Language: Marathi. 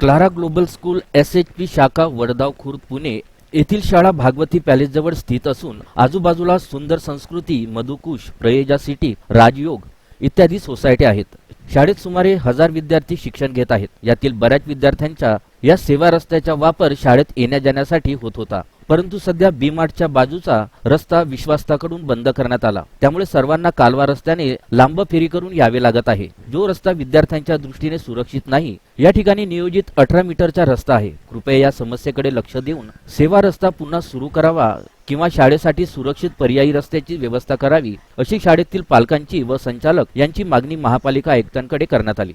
Clara global school S H P शाखा वडगाव खुर्द पुणे येथील शाळा भागवती पॅलेसजवळ स्थित असून आजूबाजूला सुंदर संस्कृती मधुकुश प्रयजा सिटी राजयोग इत्यादी सोसायटी आहेत. शाळेत सुमारे हजार विद्यार्थी शिक्षण घेत आहेत. यातील बऱ्याच विद्यार्थ्यांच्या या सेवा रस्त्याचा वापर शाळेत येण्या जाण्यासाठी होत होता. परंतु सध्या बी मार्टच्या बाजूचा रस्ता विश्वास्ताकडून बंद करण्यात आला. त्यामुळे सर्वांना कालवा रस्त्याने लांब फेरी करून यावे लागत आहे. जो रस्ता विद्यार्थ्यांच्या दृष्टीने सुरक्षित नाही या ठिकाणी नियोजित अठरा मीटरचा रस्ता आहे. कृपया या समस्येकडे लक्ष देऊन सेवा रस्ता पुन्हा सुरू करावा किंवा शाळेसाठी सुरक्षित पर्यायी रस्त्याची व्यवस्था करावी अशी शाळेतील पालकांची व संचालक यांची मागणी महापालिका आयुक्तांकडे करण्यात आली.